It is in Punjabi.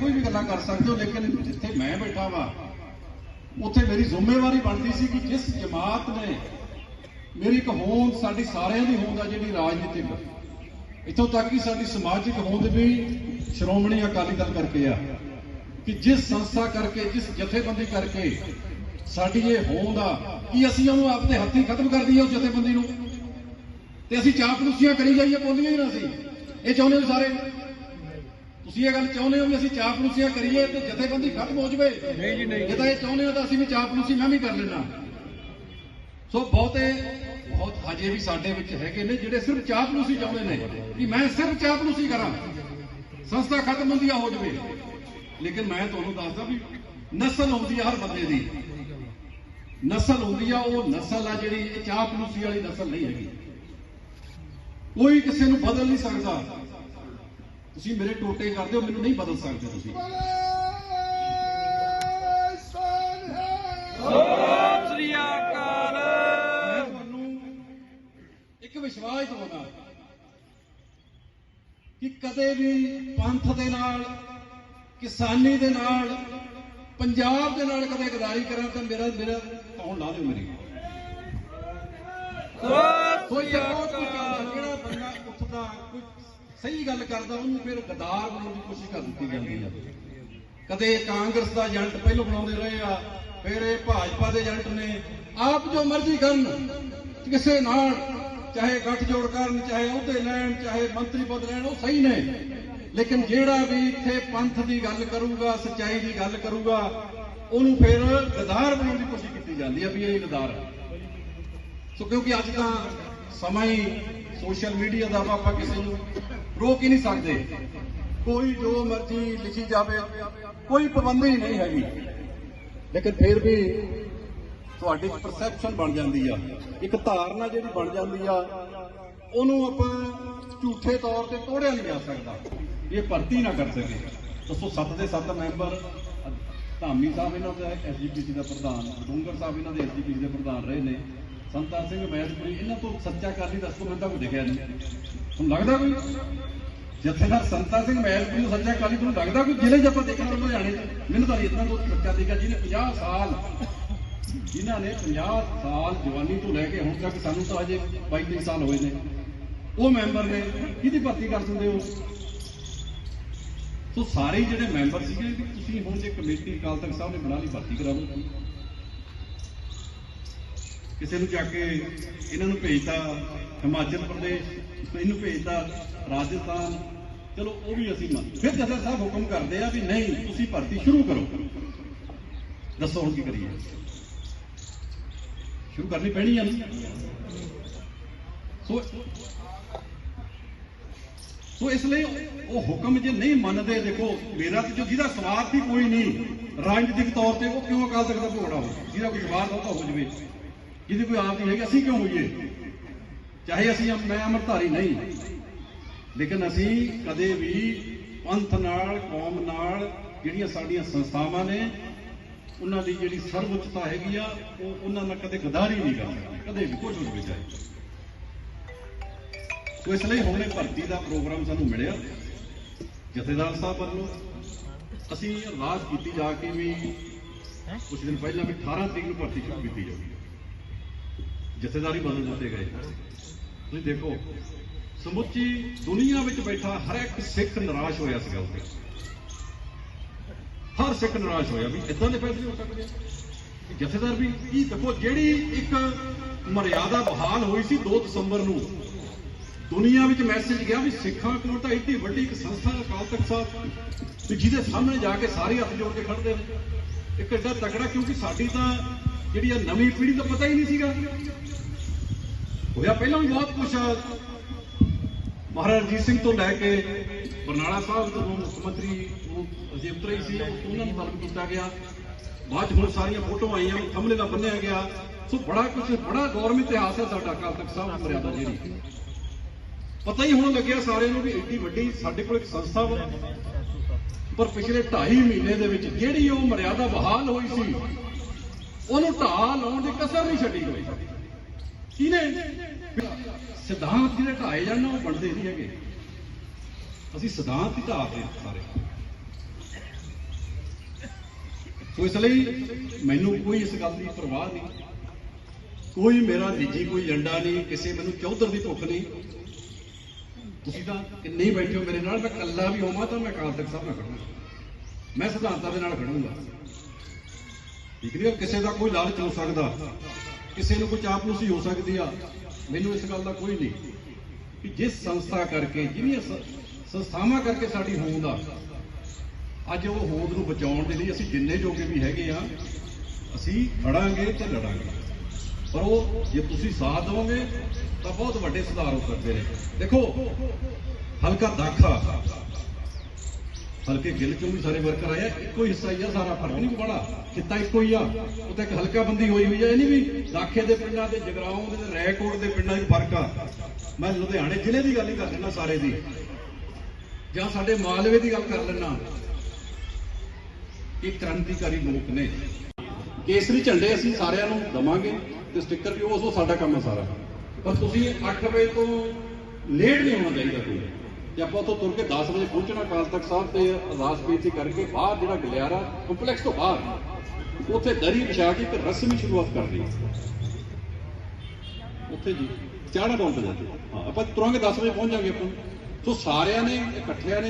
ਕੋਈ ਵੀ ਗੱਲਾਂ ਕਰ ਸਕਦੇ ਹੋ, ਲੇਕਿਨ ਜਿੱਥੇ ਮੈਂ ਬੈਠਾ ਵਾ, ਉੱਥੇ ਮੇਰੀ ਜ਼ਿੰਮੇਵਾਰੀ ਬਣਦੀ ਸੀ ਕਿ ਜਿਸ ਜਮਾਤ ਨੇ ਮੇਰੀ ਇੱਕ ਹੋਂਦ ਸਾਡੀ ਸਾਰਿਆਂ ਦੀ ਹੋਂਦ ਆ ਜਿਹੜੀ ਰਾਜਨੀਤਿਕ। ਇੱਥੋਂ ਤੱਕ ਕਿ ਸਾਡੀ ਸਮਾਜਿਕ ਹੋਂਦ ਵੀ ਸ਼੍ਰੋਮਣੀ ਅਕਾਲੀ ਦਲ ਕਰਕੇ ਆ, ਕਿ ਜਿਸ ਸੰਸਥਾ ਕਰਕੇ, ਜਿਸ ਜਥੇਬੰਦੀ ਕਰਕੇ ਸਾਡੀ ਇਹ ਹੋਂਦ ਆ, ਕਿ ਅਸੀਂ ਉਹਨੂੰ ਆਪਣੇ ਹੱਥੀਂ ਖਤਮ ਕਰ ਦਈਏ ਉਹ ਜਥੇਬੰਦੀ ਨੂੰ। ਤੇ ਅਸੀਂ ਚਾਪਲੂਸੀਆਂ ਕਰੀ ਜਾਈਏ ਬੋਲੀਆਂ ਹੀ ਨਾ ਸੀ ਇਹ ਚਾਹੁੰਦੇ ਹੋ ਸਾਰੇ? ਤੁਸੀਂ ਇਹ ਗੱਲ ਚਾਹੁੰਦੇ ਹੋ ਵੀ ਅਸੀਂ ਚਾਪਲੂਸੀਆਂ ਕਰੀਏ ਤੇ ਜਥੇਬੰਦੀ ਖਤਮ ਹੋ ਜਵੇ? ਨਹੀਂ ਜੀ ਨਹੀਂ। ਜੇ ਤਾਂ ਇਹ ਚਾਹੁੰਦੇ ਹੋ ਤਾਂ ਅਸੀਂ ਵੀ ਚਾਪਲੂਸੀ ਮੈਂ ਵੀ ਕਰ ਲੈਣਾ ਸੋ ਬਹੁਤੇ ਬਹੁਤ ਹਜੇ ਵੀ ਸਾਡੇ ਵਿੱਚ ਹੈਗੇ ਨੇ ਜਿਹੜੇ ਸਿਰਫ ਚਾਪਲੂਸੀ ਚਾਹੁੰਦੇ ਨੇ ਕਿ ਮੈਂ ਸਿਰਫ ਚਾਪਲੂਸੀ ਕਰਾਂ। ਸੰਸਥਾ ਖਤਮ ਹੁੰਦੀ ਆ ਹੋ ਜਵੇ। ਲੇਕਿਨ ਮੈਂ ਤੁਹਾਨੂੰ ਦੱਸਦਾ ਵੀ ਨਸਲ ਹੁੰਦੀ ਆ ਹਰ ਬੰਦੇ ਦੀ। ਨਸਲ ਹੁੰਦੀ ਆ ਉਹ ਨਸਲ ਆ ਜਿਹੜੀ ਇਹ ਚਾਪਲੂਸੀ ਵਾਲੀ ਨਸਲ ਨਹੀਂ ਹੈਗੀ। ਕੋਈ ਕਿਸੇ ਨੂੰ ਬਦਲ ਨਹੀਂ ਸਕਦਾ। ਤੁਸੀਂ ਮੇਰੇ ਟੋਟੇ ਕਰਦੇ ਹੋ ਮੈਨੂੰ ਨਹੀਂ ਬਦਲ ਸਕਦੇ ਤੁਸੀਂ। ਸ੍ਰੀ ਅਕਾਲ। ਮੈਂ ਤੁਹਾਨੂੰ ਇੱਕ ਵਿਸ਼ਵਾਸ ਦਵਾਉਣਾ। ਕਿ ਕਦੇ ਵੀ ਪੰਥ ਦੇ ਨਾਲ ਕਿਸਾਨੀ ਦੇ ਨਾਲ ਪੰਜਾਬ ਦੇ ਨਾਲ ਕਦੇ ਗਦਾਰੀ ਕਰਾਂ ਤਾਂ ਮੇਰਾ ਮੇਰਾ ਕੌਣ ਲਾ ਦਿਓ ਮੇਰੀ? ਕੋਈ ਦੇਖੋ ਕੋਈ ਅਕਾਲ। ਜਿਹੜਾ ਬੰਦਾ ਉੱਠਦਾ ਕੋਈ ਸਹੀ ਗੱਲ ਕਰਦਾ, ਉਹਨੂੰ ਫਿਰ ਗਦਾਰ ਬਣਾਉਣ ਦੀ ਕੋਸ਼ਿਸ਼ ਕਰ ਦਿੱਤੀ ਜਾਂਦੀ ਆ। ਕਦੇ ਕਾਂਗਰਸ ਦਾ ਏਜੰਟ ਪਹਿਲੋਂ ਬਣਾਉਂਦੇ ਰਹੇ ਆ, ਫਿਰ ਇਹ ਭਾਜਪਾ ਦੇ ਏਜੰਟ ਨੇ, ਆਪ ਜੋ ਮਰਜ਼ੀ ਕਰਨ, ਕਿਸੇ ਨਾਲ, ਚਾਹੇ ਗੱਠਜੋੜ ਕਰਨ, ਚਾਹੇ ਉਹਦੇ ਲੈਣ, ਚਾਹੇ ਮੰਤਰੀ ਪਦ ਲੈਣ, ਉਹ ਸਹੀ ਨੇ। ਲੇਕਿਨ ਜਿਹੜਾ ਵੀ ਇੱਥੇ ਪੰਥ ਦੀ ਗੱਲ ਕਰੂਗਾ, ਸੱਚਾਈ ਦੀ ਗੱਲ ਕਰੂਗਾ, ਉਹਨੂੰ ਫਿਰ ਗਦਾਰ ਬਣਾਉਣ ਦੀ ਕੋਸ਼ਿਸ਼ ਕੀਤੀ ਜਾਂਦੀ ਆ ਵੀ ਇਹ ਗਦਾਰ ਸੋ ਕਿਉਂਕਿ ਅੱਜ ਤਾਂ ਸਮਾਂ ਹੀ ਸੋਸ਼ਲ ਮੀਡੀਆ ਦਾ ਆਪਾਂ ਕਿਸੇ ਨੂੰ ਰੋਕ ਹੀ ਨਹੀਂ ਸਕਦੇ। ਕੋਈ ਜੋ ਮਰਜ਼ੀ ਲਿਖੀ ਜਾਵੇ, ਕੋਈ ਪਾਬੰਦੀ ਨਹੀਂ ਹੈਗੀ। ਲੇਕਿਨ ਫਿਰ ਵੀ ਤੁਹਾਡੀ ਪਰਸੈਪਸ਼ਨ ਬਣ ਜਾਂਦੀ ਆ, ਇੱਕ ਧਾਰਨਾ ਜਿਹੜੀ ਬਣ ਜਾਂਦੀ ਆ, ਉਹਨੂੰ ਆਪਾਂ ਝੂਠੇ ਤੌਰ ਤੇ ਤੋੜਿਆ ਨਹੀਂ ਜਾ ਸਕਦਾ। ਇਹ ਭਰਤੀ ਨਾ ਕਰ ਸਕੇ। ਦੱਸੋ, ਸੱਤ ਦੇ ਸੱਤ ਮੈਂਬਰ, ਧਾਮੀ ਸਾਹਿਬ ਇਹਨਾਂ ਦਾ ਐਸਜੀਪੀਸੀ ਦਾ ਪ੍ਰਧਾਨ, ਡੂੰਗਰ ਸਾਹਿਬ ਇਹਨਾਂ ਦੇ ਐਸਜੀਪੀਸੀ ਦੇ ਪ੍ਰਧਾਨ ਰਹੇ ਨੇ। ਸੰਤਾਂ ਸਿੰਘ ਮੈਸਪੁਰੀ ਇਹਨਾਂ ਤੋਂ ਸੱਚਾ ਕਰਨੀ ਦੱਸੋ, ਮੈਨੂੰ ਤਾਂ ਕੋਈ ਦਿਖਿਆ ਨਹੀਂ। ਤੁਹਾਨੂੰ ਲੱਗਦਾ ਕੋਈ? ਜਥੇਦਾਰ ਸੰਤਾ ਸਿੰਘ ਮਹਿਲਪੁਰੀ ਨੂੰ ਸੱਚਾ ਕਰਨੀ ਤੁਹਾਨੂੰ ਲੱਗਦਾ ਕੋਈ? ਜ਼ਿਲ੍ਹੇ 'ਚ ਆਪਾਂ ਦੇਖਣਾ ਲੁਧਿਆਣੇ ਮੈਨੂੰ ਤਾਂ ਇਤਨਾ ਤੋਂ ਸੱਚਾ ਦਿਖਿਆ ਜਿਹਨੇ 50 ਸਾਲ ਜਿਨ੍ਹਾਂ ਨੇ 50 ਸਾਲ ਜਵਾਨੀ ਤੋਂ ਲੈ ਕੇ ਹੁਣ ਤੱਕ ਸਾਨੂੰ ਤਾਂ ਅਜੇ 22 ਸਾਲ ਹੋਏ ਨੇ। ਉਹ ਮੈਂਬਰ ਨੇ, ਕਿਹਦੀ ਭਰਤੀ ਕਰ ਦਿੰਦੇ ਹੋ? ਸੋ ਸਾਰੇ ਜਿਹੜੇ ਮੈਂਬਰ ਸੀਗੇ, ਤੁਸੀਂ ਹੁਣ ਜੇ ਕਮੇਟੀ ਅਕਾਲ ਤਖਤ ਸਾਹਿਬ ਨੇ ਬਣਾ ਲਈ, ਭਰਤੀ ਕਰਾਓ ਕਿਸੇ ਨੂੰ ਜਾ ਕੇ ਇਹਨਾਂ ਨੂੰ ਭੇਜਤਾ ਹਿਮਾਚਲ ਪ੍ਰਦੇਸ਼, ਇਹਨੂੰ ਭੇਜਤਾ ਰਾਜਸਥਾਨ। ਚਲੋ, ਉਹ ਵੀ ਅਸੀਂ ਮੰਨ ਫਿਰ ਜਥੇਦਾਰ ਸਾਹਿਬ ਹੁਕਮ ਕਰਦੇ ਆ ਵੀ ਨਹੀਂ, ਤੁਸੀਂ ਭਰਤੀ ਸ਼ੁਰੂ ਕਰੋ। ਦੱਸੋ ਹੁਣ ਕੀ ਕਰੀਏ। ਸ਼ੁਰੂ ਕਰਨੀ ਪੈਣੀ ਆ ਸੋ ਸੋ ਇਸ ਲਈ ਉਹ ਹੁਕਮ ਜੇ ਨਹੀਂ ਮੰਨਦੇ, ਦੇਖੋ, ਮੇਰਾ ਤੇ ਜਿਹਦਾ ਸਵਾਰਥ ਹੀ ਕੋਈ ਨਹੀਂ, ਰਾਜਨੀਤਿਕ ਤੌਰ ਤੇ ਉਹ ਕਿਉਂ ਅਕਾਲ ਤਖਤ ਦਾ ਭੋੜਾ ਹੋ ਜਿਹਦਾ ਕੋਈ ਸਵਾਰਥ ਉਹ ਤਾਂ ਹੋ ਜਵੇ। ਜਿਹਦੀ ਕੋਈ ਆਪ ਨਹੀਂ ਹੈਗੀ, ਅਸੀਂ ਕਿਉਂ ਹੋਈਏ? ਚਾਹੇ ਅਸੀਂ ਮੈਂ ਅਮਰਧਾਰੀ ਨਹੀਂ, ਲੇਕਿਨ ਅਸੀਂ ਕਦੇ ਵੀ ਪੰਥ ਨਾਲ, ਕੌਮ ਨਾਲ ਜਿਹੜੀਆਂ ਸਾਡੀਆਂ ਸੰਸਥਾਵਾਂ ਨੇ, ਉਹਨਾਂ ਦੀ ਜਿਹੜੀ ਸਰਵਉੱਚਤਾ ਹੈਗੀ ਆ, ਉਹ ਉਹਨਾਂ ਨਾਲ ਕਦੇ ਗਦਾਰੀ ਨਹੀਂ ਕਰ ਸਕਦੇ, ਕਦੇ ਵੀ, ਕੁਝ ਹੋ ਜਾਏ ਸੋ ਇਸ ਲਈ ਹੁਣੇ ਭਰਤੀ ਦਾ ਪ੍ਰੋਗਰਾਮ ਸਾਨੂੰ ਮਿਲਿਆ। ਜਥੇਦਾਰ ਸਾਹਿਬ ਵੱਲੋਂ ਅਸੀਂ ਅਰਦਾਸ ਕੀਤੀ ਜਾ ਕੇ ਵੀ ਕੁਝ ਦਿਨ ਪਹਿਲਾਂ ਵੀ 18 ਤਰੀਕ ਨੂੰ ਭਰਤੀ ਸ਼ੁਰੂ ਕੀਤੀ ਜਾਊਗੀ। ਜਥੇਦਾਰੀ ਬਦਲ ਦਿੱਤੇ ਗਏ ਤੁਸੀਂ ਦੇਖੋ, ਸਮੁੱਚੀ ਦੁਨੀਆ ਵਿੱਚ ਬੈਠਾ ਹਰ ਇੱਕ ਸਿੱਖ ਨਿਰਾਸ਼ ਹੋਇਆ ਸੀਗਾ ਉੱਥੇ। ਹਰ ਸਿੱਖ ਨਿਰਾਸ਼ ਹੋਇਆ ਵੀ ਇਦਾਂ ਦੇ ਫੈਸਲੇ ਹੋ ਸਕਦੇ ਆ। ਜਥੇਦਾਰ ਵੀ ਕੀ ਦੇਖੋ, ਜਿਹੜੀ ਇੱਕ ਮਰਿਆਦਾ ਬਹਾਲ ਹੋਈ ਸੀ 2 ਦਸੰਬਰ ਨੂੰ, ਦੁਨੀਆ ਵਿੱਚ ਮੈਸੇਜ ਗਿਆ ਵੀ ਸਿੱਖਾਂ ਕੋਲ ਤਾਂ ਇੱਡੀ ਵੱਡੀ ਇੱਕ ਸੰਸਥਾ ਅਕਾਲ ਤਖਤ ਸਾਹਿਬ। ਤੇ ਜਿਹਦੇ ਸਾਹਮਣੇ ਜਾ ਕੇ ਸਾਰੇ ਹੱਥ ਜੋੜ ਕੇ ਖੜਦੇ ਨੇ। ਇੱਕ ਐਡਾ ਤਕੜਾ, ਕਿਉਂਕਿ ਸਾਡੀ ਤਾਂ ਜਿਹੜੀ ਆ ਨਵੀਂ ਪੀੜ੍ਹੀ ਦਾ ਪਤਾ ਹੀ ਨਹੀਂ ਸੀਗਾ। ਹੋਇਆ ਪਹਿਲਾਂ ਵੀ ਬਹੁਤ ਕੁਝ ਮਹਾਰਾਜ ਰਣਜੀਤ ਸਿੰਘ ਤੋਂ ਲੈ ਕੇ ਬਰਨਾਲਾ ਸਾਹਿਬ ਤੋਂ ਮੁੱਖ ਮੰਤਰੀ ਉਹ ਅਜੀਤ ਰਹੀ ਸੀ, ਉਹਨਾਂ ਨੂੰ ਤਲਬ ਕੀਤਾ ਗਿਆ। ਬਾਅਦ ਹੁਣ ਸਾਰੀਆਂ ਫੋਟੋ ਆਈਆਂ ਥੰਮਲੇ ਦਾ ਬੰਨਿਆ ਗਿਆ। ਸੋ ਬੜਾ ਕੁਝ ਬੜਾ ਗੌਰਵ ਇਤਿਹਾਸ ਹੈ ਸਾਡਾ ਅਕਾਲ ਤਖਤ ਸਾਹਿਬ ਮਰਿਆਦਾ ਜਿਹੜੀ ਪਤਾ ਹੀ ਹੁਣ ਲੱਗਿਆ ਸਾਰਿਆਂ ਨੂੰ ਵੀ ਇੱਡੀ ਵੱਡੀ ਸਾਡੇ ਕੋਲ ਇੱਕ ਸੰਸਥਾ ਵਾ। ਪਰ ਪਿਛਲੇ 2.5 ਮਹੀਨੇ ਦੇ ਵਿੱਚ ਜਿਹੜੀ ਉਹ ਮਰਿਆਦਾ ਬਹਾਲ ਹੋਈ ਸੀ ਉਹਨੂੰ ਢਾਹ ਲਾਉਣ ਦੀ ਕਸਰ ਨਹੀਂ ਛੱਡੀ ਕੋਈ। ਕਿਹਨੇ? ਸਿਧਾਂਤ ਜਿਹੜੇ ਢਾਏ ਜਾਣ ਉਹ ਬਣਦੇ ਨਹੀਂ ਹੈਗੇ। ਅਸੀਂ ਸਿਧਾਂਤ ਹੀ ਢਾਹਦੇ ਸਾਰੇ। ਸੋ ਇਸ ਲਈ ਮੈਨੂੰ ਕੋਈ ਇਸ ਗੱਲ ਦੀ ਪਰਵਾਹ ਨਹੀਂ। ਕੋਈ ਮੇਰਾ ਨਿੱਜੀ ਕੋਈ ਏਜੰਡਾ ਨਹੀਂ, ਕਿਸੇ ਮੈਨੂੰ ਚੌਧਰ ਦੀ ਭੁੱਖ ਨਹੀਂ। ਤੁਸੀਂ ਤਾਂ ਕਿੰਨੇ ਬੈਠੇ ਹੋ ਮੇਰੇ ਨਾਲ, ਮੈਂ ਇਕੱਲਾ ਵੀ ਹੋਵਾਂ ਤਾਂ ਮੈਂ ਅਕਾਲ ਤਖਤ ਸਾਹਿਬ ਨਾਲ ਖੜੂੰਗਾ। ਮੈਂ ਸਿਧਾਂਤਾਂ ਦੇ ਨਾਲ ਖੜੂੰਗਾ। ਠੀਕ ਨਹੀਂ ਕਿਸੇ ਦਾ ਕੋਈ ਲਾਲਚ ਹੋ ਸਕਦਾ। ਕਿਸੇ ਨੂੰ ਕੋਈ ਚਾਪਲੂਸੀ ਹੋ ਸਕਦੀ ਆ। ਮੈਨੂੰ ਇਸ ਗੱਲ ਦਾ ਕੋਈ ਨਹੀਂ। ਕਿ ਜਿਸ ਸੰਸਥਾ ਕਰਕੇ, ਜਿਹੜੀਆਂ ਸੰਸਥਾਵਾਂ ਕਰਕੇ ਸਾਡੀ ਹੋਂਦ ਆ, ਅੱਜ ਉਹ ਹੋਂਦ ਨੂੰ ਬਚਾਉਣ ਦੇ ਲਈ ਅਸੀਂ ਜਿੰਨੇ ਜੋਗੇ ਵੀ ਹੈਗੇ ਆ, ਅਸੀਂ ਖੜਾਂਗੇ ਤੇ ਲੜਾਂਗੇ। ਪਰ ਉਹ, ਜੇ ਤੁਸੀਂ ਸਾਥ ਦਿਓਗੇ ਤਾਂ ਬਹੁਤ ਵੱਡੇ ਸੁਧਾਰ ਹੋ ਸਕਦੇ ਨੇ। ਦੇਖੋ, ਹਲਕਾ ਦਾਖਾ ਹਲਕੇ ਗਿੱਲ ਚੋਂ ਵੀ ਸਾਰੇ ਵਰਕਰ ਆਏ ਆ। ਇੱਕੋ ਹੀ ਹਿੱਸਾ ਹੀ ਆ, ਸਾਰਾ ਫ਼ਰਕ ਨਹੀਂ ਬੜਾ ਕਿੱਤਾ ਇੱਕੋ ਹੀ ਆ। ਉਹ ਤਾਂ ਇੱਕ ਹਲਕਾ ਬੰਦੀ ਹੋਈ ਹੋਈ ਆ, ਇਹ ਨਹੀਂ ਵੀ ਦਾਖੇ ਦੇ ਪਿੰਡਾਂ ਤੇ ਜਗਰਾਉਂ ਦੇ ਤੇ ਰੈਕੋਟ ਦੇ ਪਿੰਡਾਂ 'ਚ ਫ਼ਰਕ ਆ। ਮੈਂ ਲੁਧਿਆਣੇ ਜ਼ਿਲ੍ਹੇ ਦੀ ਗੱਲ ਹੀ ਕਰ ਲੈਣਾ ਸਾਰੇ ਦੀ। ਜਾਂ ਸਾਡੇ ਮਾਲਵੇ ਦੀ ਗੱਲ ਕਰ ਲੈਣਾ ਇਹ ਕ੍ਰਾਂਤੀਕਾਰੀ ਲੋਕ ਨੇ। ਕੇਸਰੀ ਝੰਡੇ ਅਸੀਂ ਸਾਰਿਆਂ ਨੂੰ ਦਵਾਂਗੇ ਤੇ ਸਟicker ਵੀ, ਉਹ ਉਹ ਸਾਡਾ ਕੰਮ ਹੈ ਸਾਰਾ। ਪਰ ਤੁਸੀਂ 8 ਵਜੇ ਤੋਂ ਲੇਟ ਨਹੀਂ ਹੋਣਾ ਚਾਹੀਦਾ ਕੋਈ। ਤੇ ਆਪਾਂ ਤੋਂ ਤੁਰ ਕੇ 10 ਵਜੇ ਪਹੁੰਚਣਾ ਅਕਾਲ ਤਖਤ ਸਾਹਿਬ ਤੇ ਅਰਦਾਸ ਬੇਨਤੀ ਕਰਕੇ ਬਾਹਰ ਜਿਹੜਾ ਗਲਿਆਰਾ ਕੰਪਲੈਕਸ ਤੋਂ ਬਾਹਰ ਉੱਥੇ ਦਰੀ ਵਿਛਾ ਕੇ ਇੱਕ ਰਸਮੀ ਸ਼ੁਰੂਆਤ ਕਰਨੀ ਉੱਥੇ ਜੀ ਚਾੜਾ ਡਾਊਨ ਤੇ ਜਾਂਦੇ। ਹਾਂ, ਆਪਾਂ ਤੁਰਾਂਗੇ 10 ਵਜੇ ਪਹੁੰਚ ਜਾਾਂਗੇ ਆਪਾਂ। ਸੋ ਸਾਰਿਆਂ ਨੇ, ਇਕੱਠਿਆਂ ਨੇ